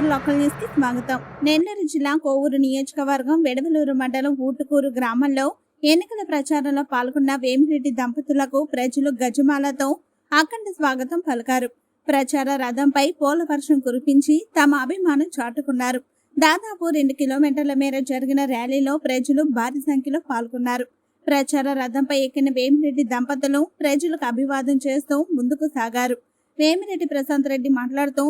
Star local న్యూస్కి స్వాగతం. నెల్లూరు జిల్లా కోవూరు నియోజకవర్గం వెడవలూరు మండలం ఊటుకూరు గ్రామంలో ఎన్నికల ప్రచారంలో పాల్గొన్న వేమిరెడ్డి దంపతులకు ప్రజలు గజమాలతో అఖండ స్వాగతం పలికారు. ప్రచార రథంపై పోల వర్షం కురిపించి తమ అభిమానం చాటుకున్నారు. దాదాపు రెండు కిలోమీటర్ల మేర జరిగిన ర్యాలీలో ప్రజలు భారీ సంఖ్యలో పాల్గొన్నారు. ప్రచార రథంపై ఎక్కిన వేమిరెడ్డి దంపతులు ప్రజలకు అభివాదం చేస్తూ ముందుకు సాగారు. వేమిరెడ్డి ప్రశాంత్ రెడ్డి మాట్లాడుతూ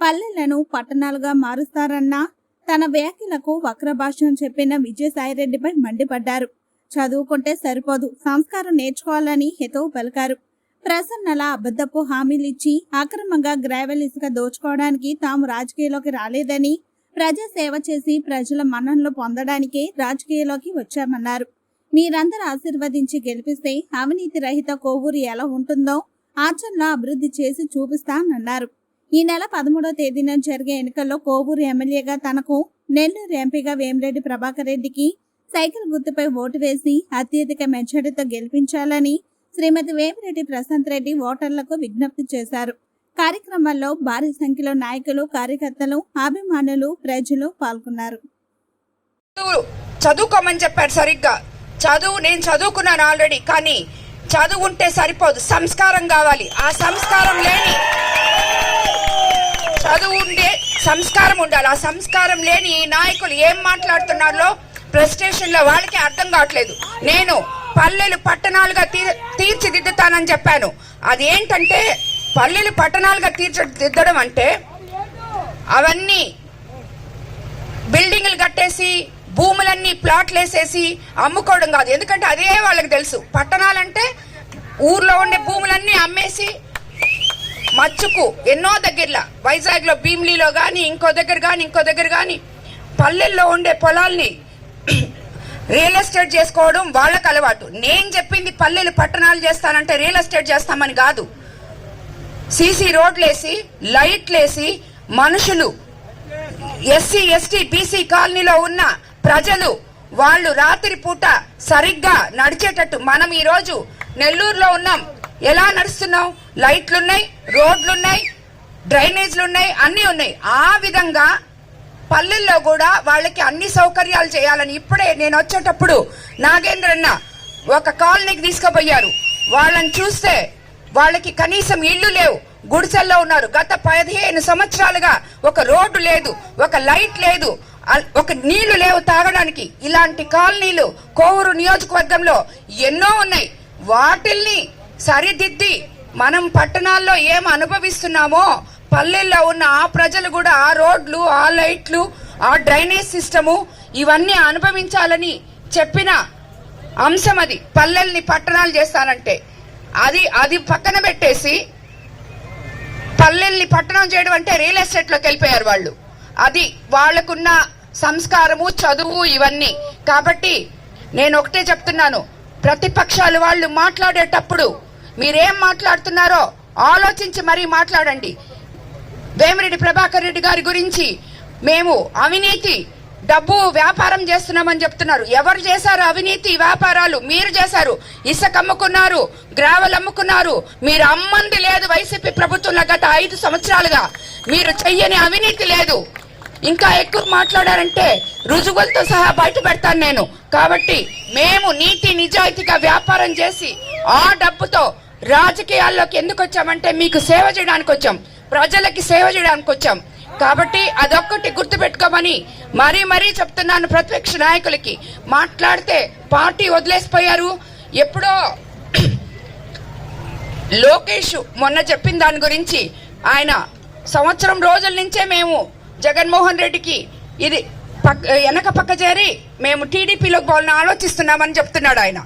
పల్లెలను పట్టణాలుగా మారుస్తారన్న తన వ్యాఖ్యలకు వక్ర భాషను చెప్పిన విజయసాయిరెడ్డిపై మండిపడ్డారు. చదువుకుంటే సరిపోదు సంస్కారం నేర్చుకోవాలని హితవు పలికారు. ప్రసన్నల అబద్ధపు హామీలిచ్చి అక్రమంగా గ్రావెల్ ఇసుక దోచుకోవడానికి తాము రాజకీయాల్లోకి రాలేదని ప్రజా సేవ చేసి ప్రజల మన్ననలు పొందడానికే రాజకీయాల్లోకి వచ్చామన్నారు. మీరందరూ ఆశీర్వదించి గెలిపిస్తే అవినీతి రహిత కోవూరు ఎలా ఉంటుందో ఆచరణలో అభివృద్ధి చేసి చూపిస్తానన్నారు. ఈ నెల పదమూడో తేదీన జరిగే ఎన్నికల్లో కోవూరు ఎమ్మెల్యేగా తనకు నెల్లూరు ఎంపీగా వేమిరెడ్డి ప్రభాకర్ రెడ్డికి సైకిల్ గుర్తుపై ఓటు వేసి అత్యధిక మెజారిటీతో గెలిపించాలని శ్రీమతి వేమిరెడ్డి ప్రశాంత్ రెడ్డి ఓటర్లకు విజ్ఞప్తి చేశారు. కార్యక్రమంలో భారీ సంఖ్యలో నాయకులు కార్యకర్తలు అభిమానులు ప్రజలు పాల్గొన్నారు. చదువుకోమని చెప్పాడు సరిగ్గా. చదువు నేను చదువుకున్నాను ఆల్రెడీ కానీ చదువు ఉంటే సరిపోదు. సంస్కారం కావాలి. ఆ సంస్కారం లేని చదువు ఉండే సంస్కారం ఉండాలి. ఆ సంస్కారం లేని ఈ నాయకులు ఏం మాట్లాడుతున్నారో ప్రెస్టేషన్లో వాళ్ళకి అర్థం కావట్లేదు. నేను పల్లెలు పట్టణాలుగా తీర్- తీర్చిదిద్దుతానని చెప్పాను. అది ఏంటంటే పల్లెలు పట్టణాలుగా తీర్చిదిద్దడం అంటే అవన్నీ బిల్డింగ్లు కట్టేసి భూములన్నీ ప్లాట్లు వేసేసి అమ్ముకోవడం కాదు. ఎందుకంటే అదే వాళ్ళకి తెలుసు. పట్టణాలంటే ఊర్లో ఉండే భూములన్నీ అమ్మేసి మచ్చుకు ఎన్నో దగ్గరలో వైజాగ్లో భీమ్లీలో కానీ ఇంకో దగ్గర కానీ ఇంకో దగ్గర కానీ పల్లెల్లో ఉండే పొలాల్ని రియల్ ఎస్టేట్ చేసుకోవడం వాళ్ళకి అలవాటు. నేను చెప్పింది పల్లెలు పట్టణాలు చేస్తానంటే రియల్ ఎస్టేట్ చేస్తామని కాదు. సీసీ రోడ్లేసి లైట్లేసి మనుషులు ఎస్సీ ఎస్టీ బీసీ కాలనీలో ఉన్న ప్రజలు వాళ్ళు రాత్రి పూట సరిగ్గా నడిచేటట్టు. మనం ఈరోజు నెల్లూరులో ఉన్నాం. ఎలా నడుస్తున్నావు? లైట్లున్నాయి రోడ్లున్నాయి డ్రైనేజ్లున్నాయి అన్నీ ఉన్నాయి. ఆ విధంగా పల్లెల్లో కూడా వాళ్ళకి అన్ని సౌకర్యాలు చేయాలని ఇప్పుడే నేను వచ్చేటప్పుడు నాగేంద్రన్న ఒక కాలనీకి తీసుకుపోయారు. వాళ్ళని చూస్తే వాళ్ళకి కనీసం ఇల్లు లేవు. గుడిసెల్లో ఉన్నారు. గత పదిహేను సంవత్సరాలుగా ఒక రోడ్డు లేదు ఒక లైట్ లేదు ఒక నీళ్ళు లేవు తాగడానికి. ఇలాంటి కాలనీలు కోవూరు నియోజకవర్గంలో ఎన్నో ఉన్నాయి. వాటిల్ని సరిదిద్ది. మనం పట్టణాల్లో ఏం అనుభవిస్తున్నామో పల్లెల్లో ఉన్న ఆ ప్రజలు కూడా ఆ రోడ్లు ఆ లైట్లు ఆ డ్రైనేజ్ సిస్టము ఇవన్నీ అనుభవించాలని చెప్పిన అంశం అది. పల్లెల్ని పట్టణాలు చేస్తానంటే. అది అది పక్కన పెట్టేసి పల్లెల్ని పట్టణం చేయడం అంటే రియల్ ఎస్టేట్లోకి వెళ్ళిపోయారు వాళ్ళు. అది వాళ్ళకున్న సంస్కారము చదువు ఇవన్నీ. కాబట్టి నేను ఒకటే చెప్తున్నాను. ప్రతిపక్షాలు వాళ్ళు మాట్లాడేటప్పుడు మీరేం మాట్లాడుతున్నారో ఆలోచించి మరీ మాట్లాడండి. వేమిరెడ్డి ప్రభాకర్ రెడ్డి గారి గురించి మేము అవినీతి డబ్బు వ్యాపారం చేస్తున్నామని చెప్తున్నారు. ఎవరు చేశారు అవినీతి వ్యాపారాలు? మీరు చేశారు. ఇసుక అమ్ముకున్నారు గ్రావెల్ అమ్ముకున్నారు. మీరు అమ్మంది లేదు వైసీపీ ప్రభుత్వంలో గత ఐదు సంవత్సరాలుగా. మీరు చెయ్యని అవినీతి లేదు. ఇంకా ఎక్కువ మాట్లాడారంటే రుజువులతో సహా బయట పెడతాను నేను. కాబట్టి మేము నీతి నిజాయితీగా వ్యాపారం చేసి ఆ డబ్బుతో రాజకీయాల్లోకి ఎందుకు వచ్చామంటే మీకు సేవ చేయడానికి వచ్చాం. ప్రజలకి సేవ చేయడానికి వచ్చాం. కాబట్టి అదొక్కటి గుర్తుపెట్టుకోమని మరీ మరీ చెప్తున్నాను ప్రతిపక్ష నాయకులకి. మాట్లాడితే పార్టీ వదిలేసిపోయారు. ఎప్పుడో లోకేష్ మొన్న చెప్పిన దాని గురించి ఆయన సంవత్సరం రోజుల నుంచే మేము జగన్మోహన్ రెడ్డికి ఇది పక్క వెనక పక్క చేరి మేము టీడీపీలోకి పోవాలని ఆలోచిస్తున్నామని చెప్తున్నాడు ఆయన.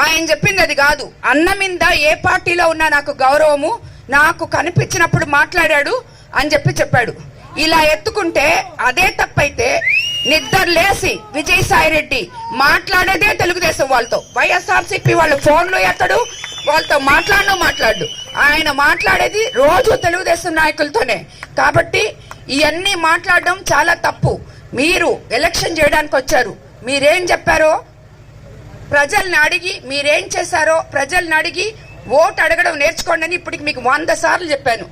ఆయన చెప్పింది అది కాదు. అన్న మీద ఏ పార్టీలో ఉన్నా నాకు గౌరవము నాకు కనిపించినప్పుడు మాట్లాడాడు అని చెప్పి చెప్పాడు. ఇలా ఎత్తుకుంటే అదే తప్పైతే నిద్ర లేసి విజయసాయి రెడ్డి మాట్లాడేదే తెలుగుదేశం వాళ్ళతో. వైఎస్ఆర్సీపీ వాళ్ళు ఫోన్లు ఎత్తడు వాళ్ళతో మాట్లాడను మాట్లాడు. ఆయన మాట్లాడేది రోజు తెలుగుదేశం నాయకులతోనే. కాబట్టి ఇవన్నీ మాట్లాడడం చాలా తప్పు. మీరు ఎలక్షన్ చేయడానికి వచ్చారు. మీరేం చెప్పారో? ప్రజల్ని అడిగి మీరేం చేశారో ప్రజల్ని అడిగి ఓటు అడగడం నేర్చుకోండి అని ఇప్పటికి మీకు వంద సార్లు చెప్పాను.